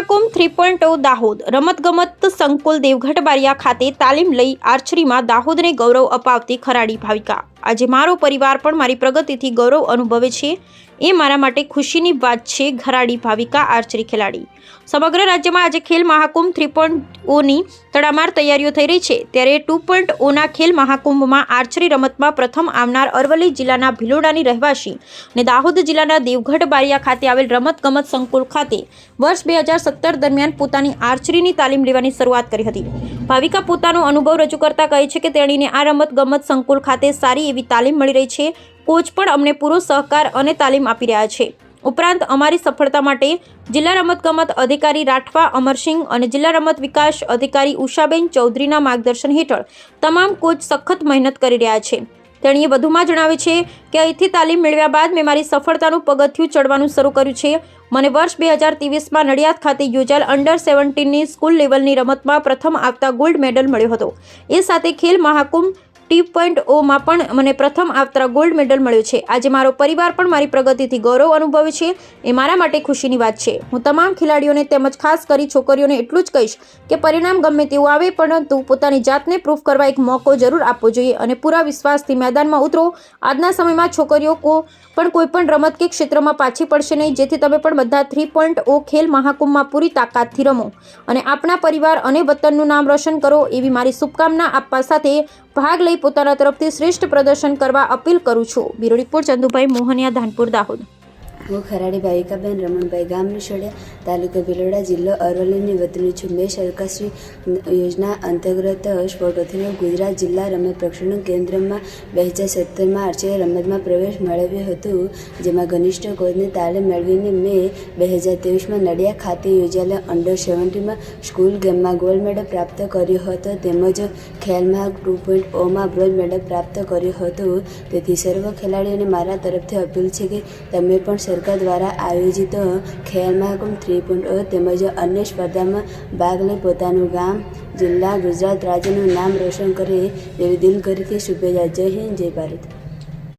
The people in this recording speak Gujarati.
Mahakumbh three point Dahod. રમતગમત સંકુલ દેવગઢ બારિયા ખાતે તાલીમ લઈ આર્ચરીમાં દાહોદને ગૌરવ અપાવતી ખરાડી ભાવિકા. આજે મારો પરિવાર પણ મારી પ્રગતિથી ગૌરવ અનુભવે છે. એ મારા માટે ખુશીની વાત છે, ઘરાડી ભાવિકા આર્ચરી ખેલાડી. સમગ્ર રાજ્યમાં આજે ખેલ મહાકુંભ થ્રી પોઈન્ટ ઓની તડામાર તૈયારીઓ થઈ રહી છે. ત્યારે ટુ પોઈન્ટ ઓના ખેલ મહાકુંભમાં આર્ચરી રમતમાં પ્રથમ આવનાર અરવલ્લી જિલ્લાના ભિલોડાની રહેવાસી અને દાહોદ જિલ્લાના દેવગઢ બારિયા ખાતે આવેલ રમતગમત સંકુલ ખાતે વર્ષ બે હજાર સત્તર દરમિયાન પોતાની આર્ચરીની તાલીમ લેવાની શરૂઆત કરી હતી. ભાવિકા પોતાનો અનુભવ રજૂ કરતા કહે છે કે તેણીને આ રમત ગમત સંકુલ ખાતે સારી એવી તાલીમ મળી રહી છે. કોચ પણ અમને પૂરો સહકાર અને તાલીમ આપી રહ્યા છે. ઉપરાંત અમારી સફળતા માટે જિલ્લા રમતગમત અધિકારી રાઠવા, અમરસિંહ અને જિલ્લા રમત વિકાસ અધિકારી ઉષાબેન ચૌધરીના માર્ગદર્શન હેઠળ તમામ કોચ સખત મહેનત કરી રહ્યા છે. તેણીએ વધુમાં જણાવે છે કે અહીંથી તાલીમ મેળવ્યા બાદ મેં મારી સફળતાનું પગથિયું ચડવાનું શરૂ કર્યું છે. મને વર્ષ બે હજાર ત્રેવીસમાં નડિયાદ ખાતે યોજાયેલ અંડર સેવન્ટીનની સ્કૂલ લેવલની રમતમાં પ્રથમ આવતા ગોલ્ડ મેડલ મળ્યો હતો. એ સાથે ખેલ મહાકુંભ ટી પોઈન્ટ ઓમાં પણ મને પ્રથમ આવતા ગોલ્ડ મેડલ મળ્યો છે. આજે મારો પરિવાર પણ મારી પ્રગતિથી ગૌરવ અનુભવે છે. એ મારા માટે ખુશીની વાત છે. હું તમામ ખેલાડીઓને તેમજ ખાસ કરી છોકરીઓને એટલું જ કહીશ કે પરિણામ ગમે તેવું આવે, પરંતુ પોતાની જાતને પ્રૂફ કરવા એક મોકો જરૂર આપવો જોઈએ અને પૂરા વિશ્વાસથી મેદાનમાં ઉતરો. આજના સમયમાં છોકરીઓ કો પણ કોઈ પણ રમત કે ક્ષેત્રમાં પાછી પડશે નહીં, જેથી તમે પણ બધા થ્રી પોઈન્ટ ઓ ખેલ મહાકુંભમાં પૂરી તાકાતથી રમો અને આપણા પરિવાર અને વતનનું નામ રોશન કરો એવી મારી શુભકામના આપવા સાથે ભાગ લઈ પોતાના તરફથી શ્રેષ્ઠ પ્રદર્શન કરવા અપીલ કરું છું. Bureau report Chandubhai Mohaniya Dhanpur Dahod. હું ખરાડી ભાવિકાબેન રમણભાઈ ગામ નિશોડિયા તાલુકો ભિલોડા જિલ્લો અરવલ્લીની વતની છું મેં સરકારશ્રી યોજના અંતર્ગત સ્પોર્ટ ગુજરાત જિલ્લા રમત પ્રક્ષણ કેન્દ્રમાં બે હજાર સત્તરમાં આર્ચરી રમતમાં પ્રવેશ મેળવ્યો હતો જેમાં ઘનિષ્ઠ કોચની તાલીમ મેળવીને મેં બે હજાર ત્રેવીસમાં નડિયા ખાતે યોજાયેલા અંડર સેવન્ટીમાં સ્કૂલ ગેમમાં ગોલ્ડ મેડલ પ્રાપ્ત કર્યો હતો તેમજ ખેલમાં ટુ પોઈન્ટ ઓમાં બ્રોન્ઝ મેડલ પ્રાપ્ત કર્યો હતો તેથી સર્વ ખેલાડીઓને મારા તરફથી અપીલ છે કે તમે પણ સરકાર દ્વારા આયોજિત ખેલ મહાકુંભ થ્રી પોઈન્ટ તેમજ અન્ય સ્પર્ધામાં ભાગ લઈ પોતાનું ગામ, જિલ્લા, ગુજરાત રાજ્યનું નામ રોશન કરે એવી દિલગરીથી શુભેચ્છા. જય હિન્દ, જય ભારત.